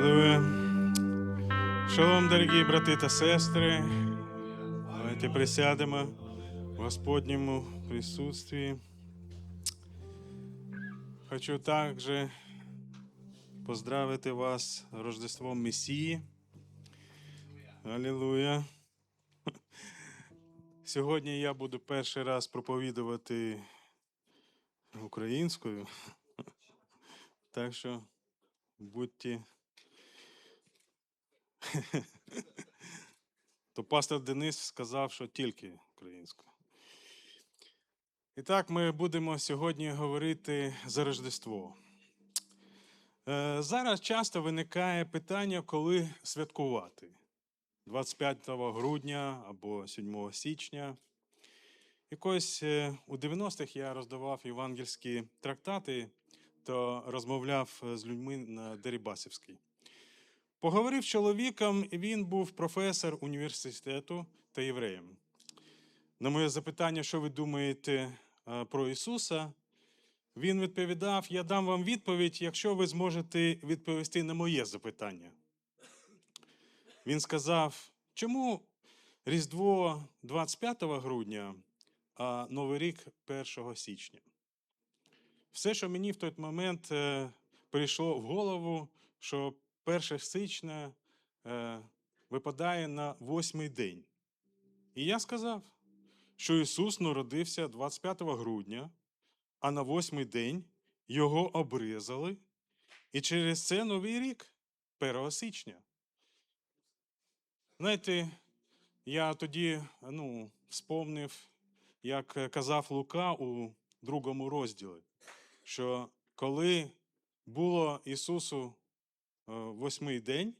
Аллилуйя. Шалом, дорогі брати та сестри. Давайте присядемо в Господньому присутствии. Хочу також поздравити вас з Рождеством Месії. Аллилуйя. Сьогодні я буду перший раз проповідувати українською. Так що будьте. То пастор Денис сказав, що тільки українською. І так, ми будемо сьогодні говорити за Рождество. Е, Зараз часто виникає питання, коли святкувати. 25 грудня або 7 січня. Якось е, у 90-х я роздавав євангельські трактати та розмовляв е, з людьми на Дерибасівській. Поговорив з чоловіком, він був професор університету та євреєм. На моє запитання, що ви думаєте е, про Ісуса, він відповідав: Я дам вам відповідь, якщо ви зможете відповісти на моє запитання. Він сказав, чому Різдво 25 грудня, а Новий рік 1 січня? Все, що мені в той момент е, прийшло в голову, що 1 січня е, випадає на восьмий день. І я сказав, що Ісус народився 25 грудня, а на восьмий день його обрізали, і через це Новий рік 1 січня. Знаєте, я тоді ну, вспомнив, як е, казав Лука у другому розділі, що коли було Ісусу восьмий день,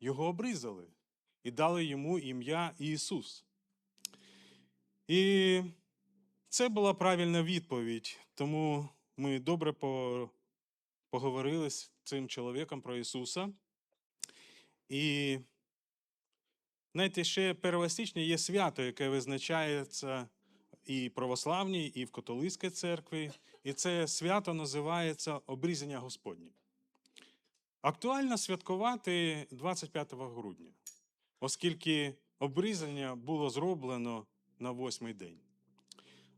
його обрізали і дали йому ім'я Ісус. І це була правильна відповідь, тому ми добре поговорили з цим чоловіком про Ісуса. І знаєте, ще 1 січня є свято, яке визначається і православній, і в католицькій церкві. І це свято називається Обрізання Господнє. Актуально святкувати 25 грудня, оскільки обрізання було зроблено на восьмий день.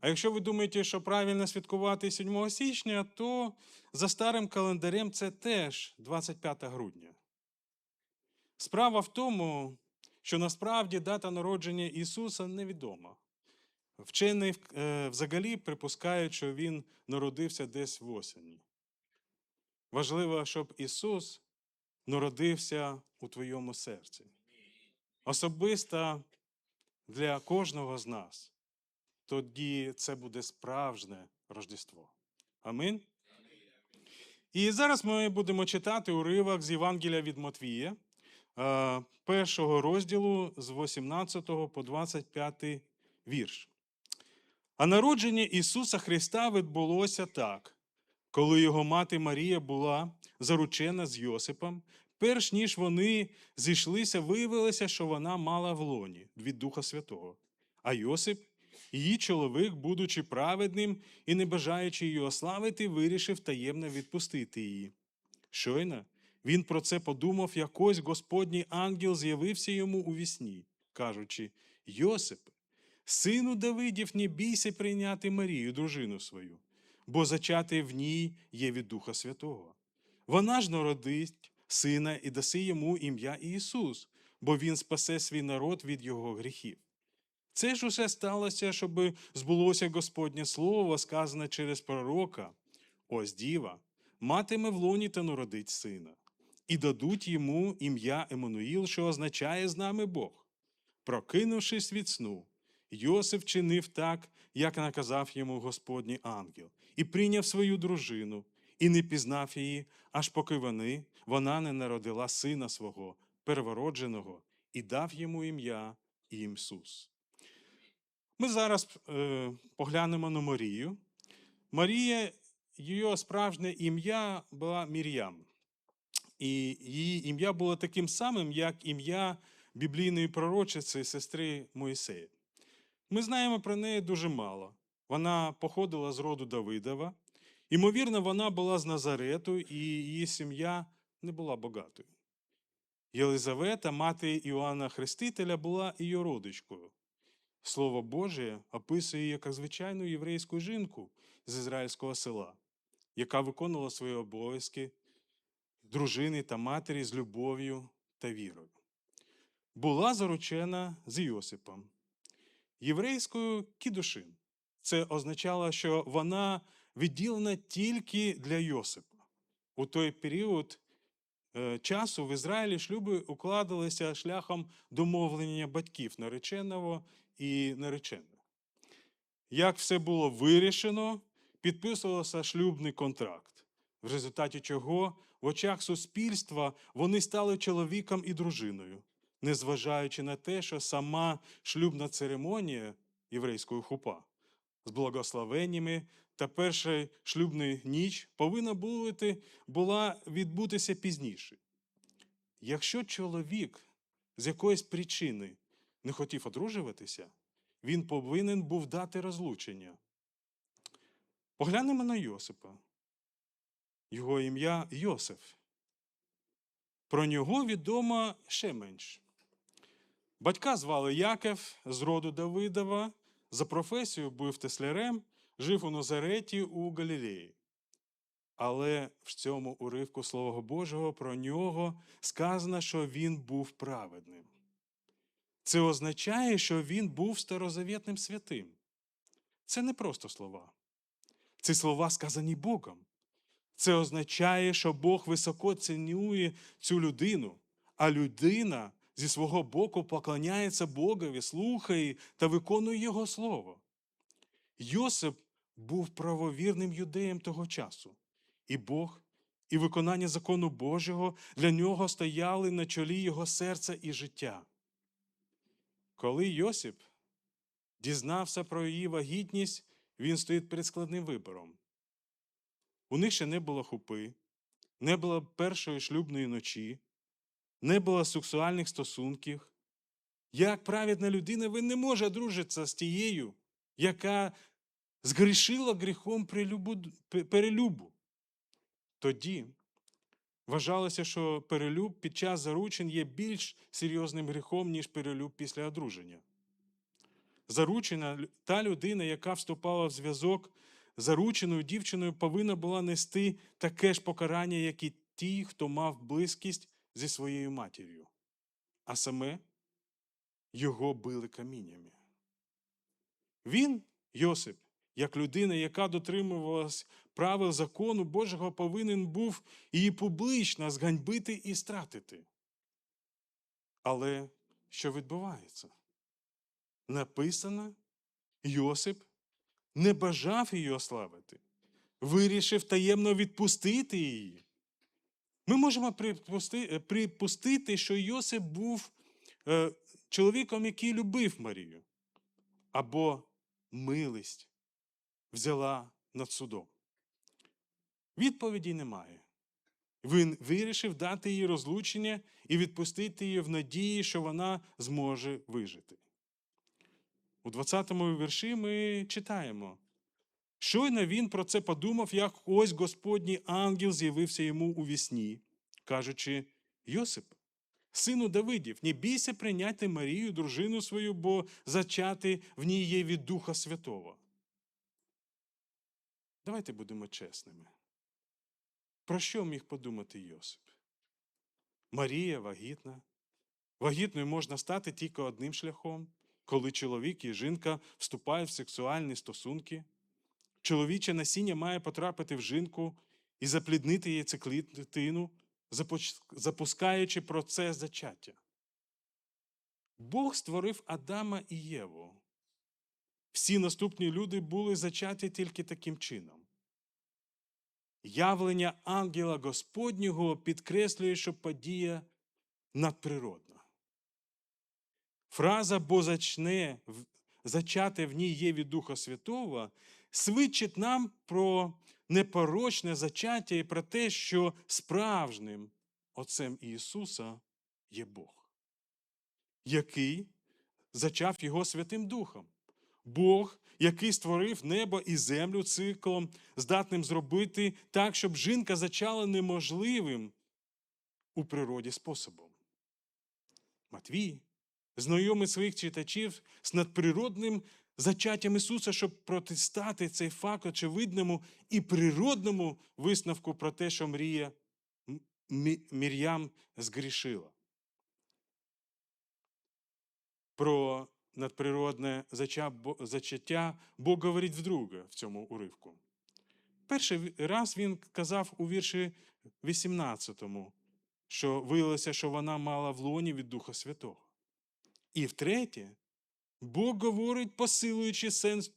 А якщо ви думаєте, що правильно святкувати 7 січня, то за старим календарем це теж 25 грудня. Справа в тому, що насправді дата народження Ісуса невідома. Вчені е, взагалі припускають, що Він народився десь в осені. Важливо, щоб Ісус народився у твоєму серці. Особисто для кожного з нас. Тоді це буде справжнє Рождество. Амин. І зараз ми будемо читати уривок з Євангелія від Матвія, е, першого розділу з 18 по 25 вірш. А народження Ісуса Христа відбулося так, коли його мати Марія була заручена з Йосипом, перш ніж вони зійшлися, виявилося, що вона мала в лоні від Духа Святого. А Йосип, її чоловік, будучи праведним і не бажаючи її ославити, вирішив таємно відпустити її. Щойно він про це подумав, якось Господній ангел з'явився йому у вісні, кажучи: Йосипе, сину Давидів, не бійся прийняти Марію, дружину свою, бо зачати в ній є від Духа Святого. Вона ж народить сина і даси йому ім'я Ісус, бо Він спасе свій народ від його гріхів. Це ж усе сталося, щоб збулося Господнє Слово, сказане через пророка. Ось діва, матиме в лоні та народить сина, і дадуть йому ім'я Еммануїл, що означає з нами Бог. Прокинувшись від сну, Йосиф чинив так, як наказав йому Господній ангел, і прийняв свою дружину, і не пізнав її, аж поки вони, вона не народила сина свого, первородженого, і дав йому ім'я Ісус. Ми зараз е, поглянемо на Марію. Марія, її справжнє ім'я була Мір'ям. І її ім'я було таким самим, як ім'я біблійної пророчиці сестри Моїсея. Ми знаємо про неї дуже мало. Вона походила з роду Давидова. Ймовірно, вона була з Назарету, і її сім'я не була багатою. Єлизавета, мати Іоанна Хрестителя, була її родичкою. Слово Боже описує її як звичайну єврейську жінку з ізраїльського села, яка виконувала свої обов'язки дружини та матері з любов'ю та вірою. Була заручена з Йосипом, єврейською кідушин. Це означало, що вона відділена тільки для Йосипа. У той період е, часу в Ізраїлі шлюби укладалися шляхом домовлення батьків нареченого і нареченої. Як все було вирішено, підписувався шлюбний контракт, в результаті чого в очах суспільства вони стали чоловіком і дружиною, незважаючи на те, що сама шлюбна церемонія єврейської хупа з благословеннями та перша шлюбна ніч повинна бути, була відбутися пізніше. Якщо чоловік з якоїсь причини не хотів одружуватися, він повинен був дати розлучення. Поглянемо на Йосипа. Його ім'я Йосиф. Про нього відомо ще менш. Батька звали Яков з роду Давидова, за професією був теслярем, жив у Назареті у Галілеї. Але в цьому уривку Слова Божого про нього сказано, що він був праведним. Це означає, що він був старозавітним святим. Це не просто слова. Ці слова сказані Богом. Це означає, що Бог високо цінує цю людину, а людина зі свого боку поклоняється Богові, слухає та виконує Його слово. Йосип був правовірним юдеєм того часу, і Бог, і виконання закону Божого для нього стояли на чолі його серця і життя. Коли Йосип дізнався про її вагітність, він стоїть перед складним вибором. У них ще не було хупи, не було першої шлюбної ночі, не було сексуальних стосунків. Як праведна людина, він не може дружитися з тією, яка згрішила гріхом перелюбу. Тоді вважалося, що перелюб під час заручень є більш серйозним гріхом, ніж перелюб після одруження. Заручена та людина, яка вступала в зв'язок з зарученою дівчиною, повинна була нести таке ж покарання, як і ті, хто мав близькість зі своєю матір'ю. А саме його били каміннями. Він, Йосип, як людина, яка дотримувалась правил закону Божого, повинен був її публічно зганьбити і стратити. Але що відбувається? Написано, Йосип не бажав її ославити, вирішив таємно відпустити її. Ми можемо е, припустити, що Йосип був е, чоловіком, який любив Марію, або милість взяла над судом. Відповіді немає. Він вирішив дати їй розлучення і відпустити її в надії, що вона зможе вижити. У 20-му вірші ми читаємо. Щойно він про це подумав, як ось Господній ангел з'явився йому у вісні, кажучи: Йосип, сину Давидів, не бійся прийняти Марію, дружину свою, бо зачати в ній є від Духа Святого. Давайте будемо чесними. Про що міг подумати Йосип? Марія вагітна. Вагітною можна стати тільки одним шляхом, коли чоловік і жінка вступають в сексуальні стосунки. Чоловіче насіння має потрапити в жінку і запліднити започ- запускаючи процес зачаття. Бог створив Адама і Єву. Всі наступні люди були зачаті тільки таким чином. Явлення ангела Господнього підкреслює, що подія надприродна. Фраза бо зачне в- в ній є від Духа Святого свідчить нам про непорочне зачаття і про те, що справжнім Отцем Ісуса є Бог, який зачав Його Святим Духом. Бог, який створив небо і землю циклом, здатним зробити так, щоб жінка зачала неможливим у природі способом. Матвій знайомить своїх читачів з надприродним зачаттям Ісуса, щоб протистати цей факт очевидному і природному висновку про те, що мрія Мір'ям згрішила. Про надприродне зачаття Бог говорить вдруге в цьому уривку. Перший раз він казав у вірші 18, що виявилося, що вона мала в лоні від Духа Святого. І втретє, Бог говорить, посилуючи сенс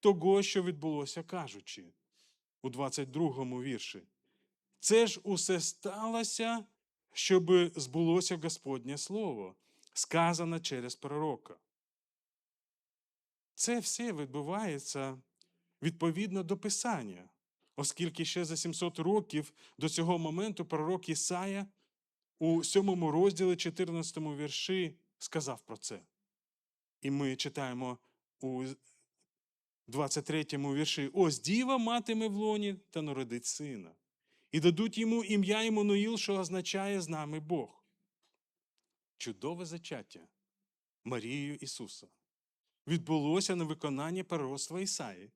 того, що відбулося, кажучи у 22 вірші. Це ж усе сталося, щоб збулося Господнє Слово, сказане через пророка. Це все відбувається відповідно до Писання, оскільки ще за 700 років до цього моменту пророк Ісая у 7 розділі 14 вірші сказав про це. І ми читаємо у 23 вірші: Ось діва матиме в лоні та народить сина, і дадуть йому ім'я Іммануїл, що означає з нами Бог. Чудове зачаття Марією Ісуса відбулося на виконання пророцтва Ісаї.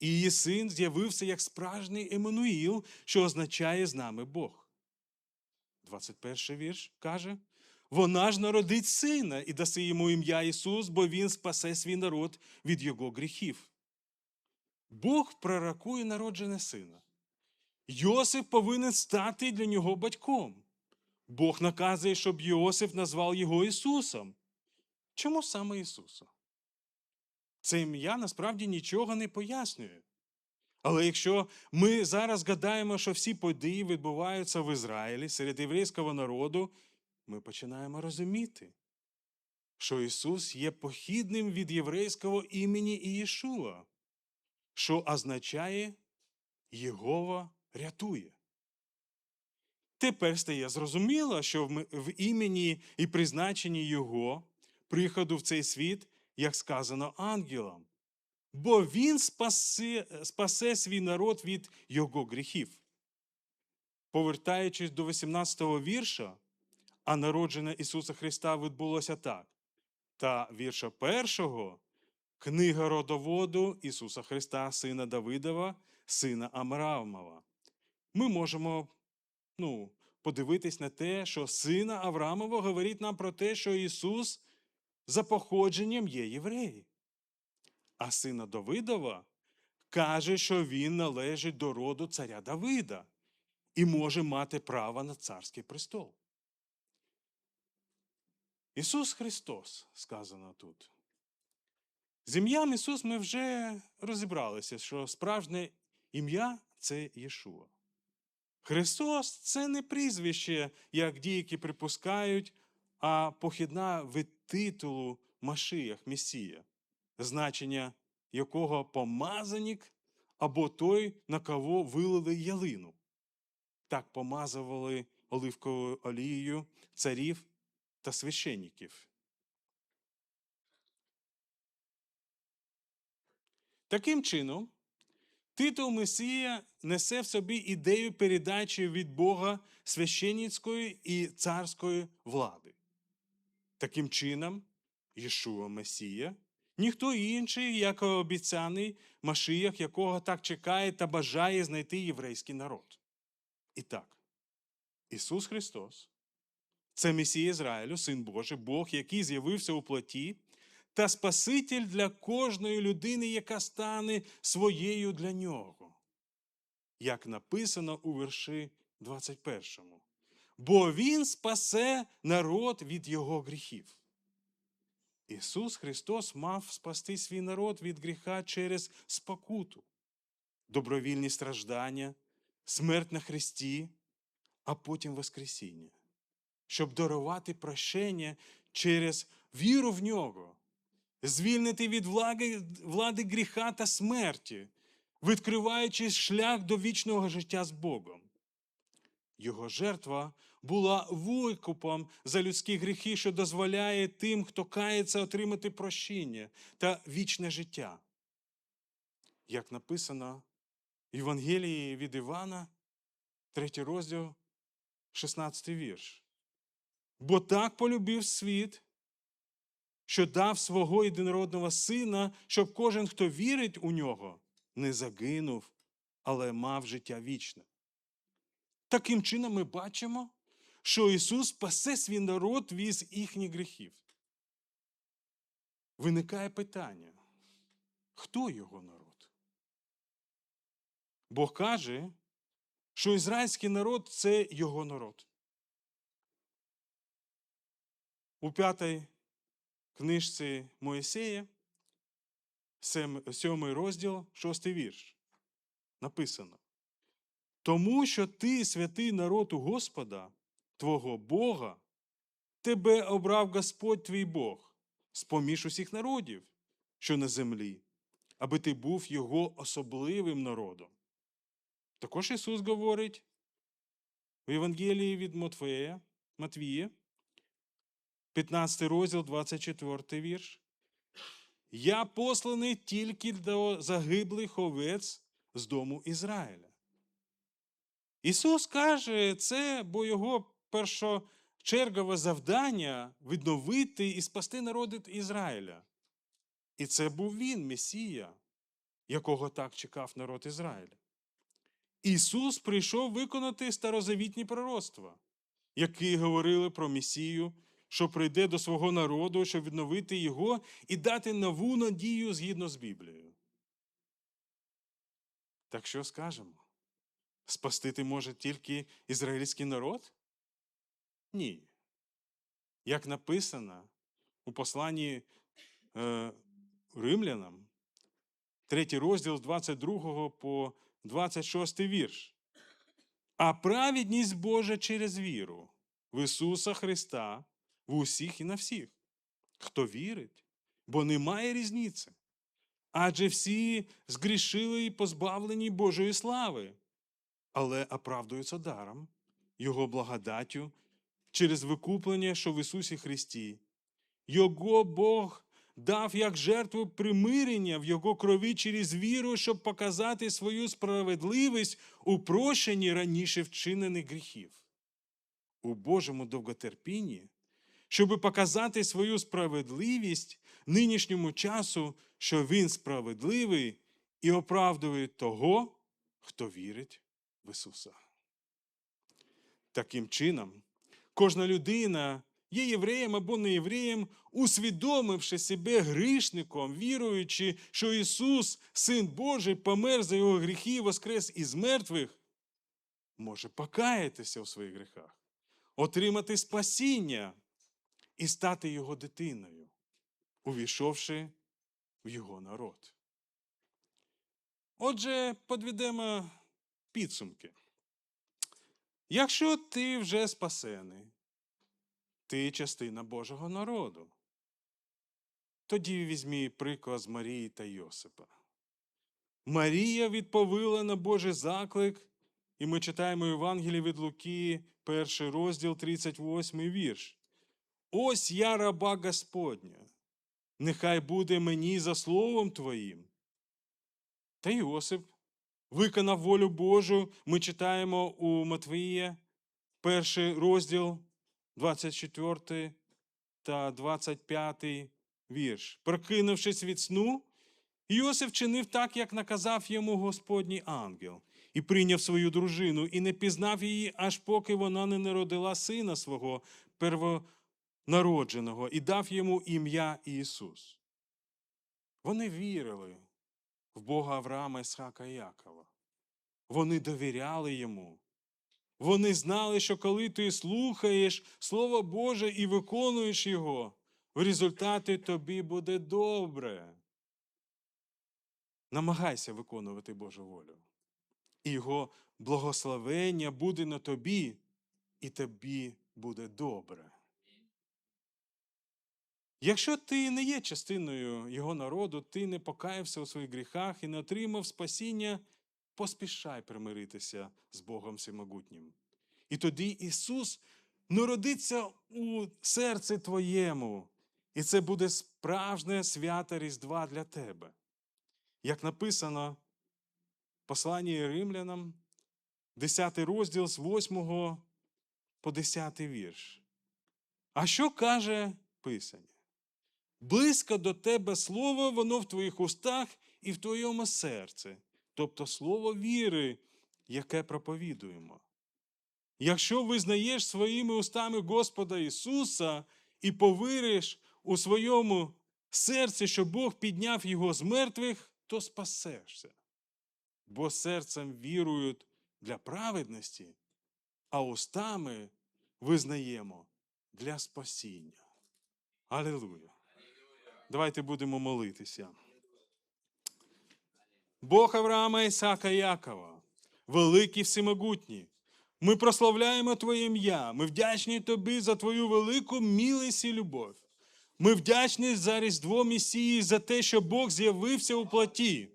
І її син з'явився як справжній Еммануїл, що означає з нами Бог. 21 вірш каже: Вона ж народить сина і даси йому ім'я Ісус, бо Він спасе свій народ від його гріхів. Бог пророкує народження сина. Йосип повинен стати для нього батьком. Бог наказує, щоб Йосип назвав його Ісусом. Чому саме Ісуса? Це ім'я насправді нічого не пояснює. Але якщо ми зараз гадаємо, що всі події відбуваються в Ізраїлі серед єврейського народу, ми починаємо розуміти, що Ісус є похідним від єврейського імені Ієшуа, що означає Єгова рятує. Тепер стає зрозуміло, що в імені і призначенні Його приходу в цей світ, як сказано ангелам, бо Він спасе, спасе свій народ від його гріхів. Повертаючись до 18-го вірша, а народження Ісуса Христа відбулося так. Та вірша першого книга родоводу Ісуса Христа, сина Давидова, сина Амрамова. Ми можемо ну, подивитись на те, що сина Авраамова говорить нам про те, що Ісус за походженням є єврей. А сина Давидова каже, що він належить до роду царя Давида і може мати право на царський престол. Ісус Христос, сказано тут. З ім'ям Ісус ми вже розібралися, що справжнє ім'я це Єшуа. Христос це не прізвище, як діякі припускають, а похідна від титулу Машиях, Месія, значення якого помазанік або той, на кого вилили ялину. Так помазували оливковою олією царів та священників. Таким чином, титул Месія несе в собі ідею передачі від Бога священницької і царської влади. Таким чином, Єшуа Месія ніхто інший, як обіцяний Машиях, якого так чекає та бажає знайти єврейський народ. І так, Ісус Христос це Месія Ізраїлю, Син Божий, Бог, який з'явився у плоті, та Спаситель для кожної людини, яка стане своєю для нього. Як написано у вірші 21. Бо Він спасе народ від його гріхів. Ісус Христос мав спасти свій народ від гріха через спокуту, добровільні страждання, смерть на Христі, а потім Воскресіння, щоб дарувати прощення через віру в нього, звільнити від влади, влади гріха та смерті, відкриваючи шлях до вічного життя з Богом. Його жертва була викупом за людські гріхи, що дозволяє тим, хто кається, отримати прощення та вічне життя. Як написано в Євангелії від Івана, 3 розділ, 16 вірш. Бо так полюбив світ, що дав свого єдинородного сина, щоб кожен, хто вірить у нього, не загинув, але мав життя вічне. Таким чином ми бачимо, що Ісус спасе свій народ від їхніх гріхів. Виникає питання, хто його народ? Бог каже, що ізраїльський народ це його народ. У п'ятій книжці Моїсея, сьомий розділ, шостий вірш. Написано. Тому що ти святий народ у Господа, твого Бога, тебе обрав Господь твій Бог, з-поміж усіх народів, що на землі, аби ти був його особливим народом. Також Ісус говорить в Євангелії від Матфея, Матвія, 15 розділ, 24 вірш. Я посланий тільки до загиблих овець з дому Ізраїля. Ісус каже це, бо його першочергове завдання відновити і спасти народ Ізраїля. І це був він, Месія, якого так чекав народ Ізраїля. Ісус прийшов виконати старозавітні пророцтва, які говорили про Месію, що прийде до свого народу, щоб відновити його і дати нову надію згідно з Біблією. Так що скажемо? Спастити може тільки ізраїльський народ? Ні. Як написано у посланні е, римлянам, третій розділ з 22 по 26 вірш. А праведність Божа через віру в Ісуса Христа в усіх і на всіх, хто вірить, бо немає різниці. Адже всі згрішили і позбавлені Божої слави, але оправдуються даром, Його благодаттю через викуплення, що в Ісусі Христі. Його Бог дав як жертву примирення в Його крові через віру, щоб показати свою справедливість у прощенні раніше вчинених гріхів. У Божому довготерпінні, щоб показати свою справедливість нинішньому часу, що Він справедливий і оправдує того, хто вірить в Ісуса. Таким чином, кожна людина є євреєм або не євреєм, усвідомивши себе грішником, віруючи, що Ісус, Син Божий, помер за його гріхи воскрес із мертвих, може покаятися у своїх гріхах, отримати спасіння і стати його дитиною, увійшовши в його народ. Отже, подведемо підсумки. Якщо ти вже спасений, ти частина Божого народу. Тоді візьмі приклад з Марії та Йосипа. Марія відповіла на Божий заклик, і ми читаємо Євангеліє від Луки, перший розділ, 38 вірш. Ось я раба Господня, нехай буде мені за словом Твоїм. Та Йосип виконав волю Божу, ми читаємо у Матвія, перший розділ, 24 та 25 вірш. Прокинувшись від сну, Йосиф чинив так, як наказав йому Господній ангел, і прийняв свою дружину, і не пізнав її, аж поки вона не народила сина свого первонародженого, і дав йому ім'я Ісус. Вони вірили в Бога Авраама, Ісхака і Якова. Вони довіряли йому. Вони знали, що коли ти слухаєш Слово Боже і виконуєш його, в результаті тобі буде добре. Намагайся виконувати Божу волю. І Його благословення буде на тобі, і тобі буде добре. Якщо ти не є частиною Його народу, ти не покаявся у своїх гріхах і не отримав спасіння, поспішай примиритися з Богом Всемогутнім. І тоді Ісус народиться у серці твоєму, і це буде справжнє свято Різдва для тебе. Як написано в посланні римлянам, 10 розділ з 8 по 10 вірш. А що каже Писання? Близько до тебе слово, воно в твоїх устах і в твоєму серці, тобто слово віри, яке проповідуємо. Якщо визнаєш своїми устами Господа Ісуса і повіриш у своєму серці, що Бог підняв Його з мертвих, то спасешся. Бо серцем вірують для праведності, а устами визнаємо для спасіння. Алілуя! Давайте будемо молитися. Бог Авраама, Ісака і Якова, великий всемогутній, ми прославляємо Твоє ім'я. Ми вдячні Тобі за Твою велику милість і любов. Ми вдячні за Різдво Месії, за те, що Бог з'явився у плоті,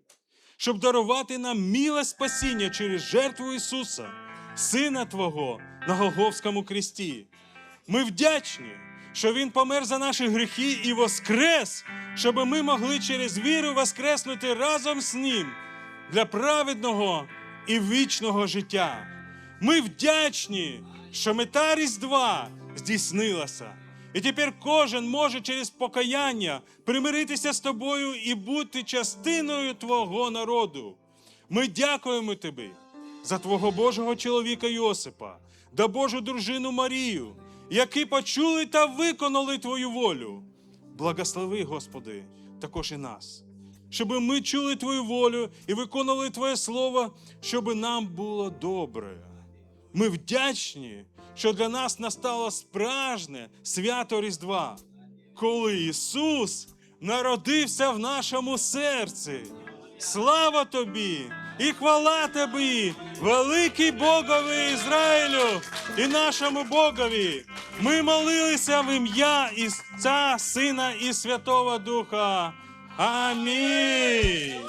щоб дарувати нам міле спасіння через жертву Ісуса, Сина Твого на Голговському кресті. Ми вдячні, що Він помер за наші гріхи і воскрес, щоб ми могли через віру воскреснути разом з Ним для праведного і вічного життя. Ми вдячні, що мета Різдва здійснилася. І тепер кожен може через покаяння примиритися з тобою і бути частиною Твого народу. Ми дякуємо Тобі за Твого Божого чоловіка Йосипа, да Божу дружину Марію, які почули та виконали Твою волю. Благослови, Господи, також і нас, щоб ми чули Твою волю і виконували Твоє Слово, щоб нам було добре. Ми вдячні, що для нас настало справжнє свято Різдва, коли Ісус народився в нашому серці. Слава тобі і хвала тобі, великий Богові Ізраїлю і нашому Богові. Ми молилися в ім'я Ісця, Сина і Святого Духа. Амінь.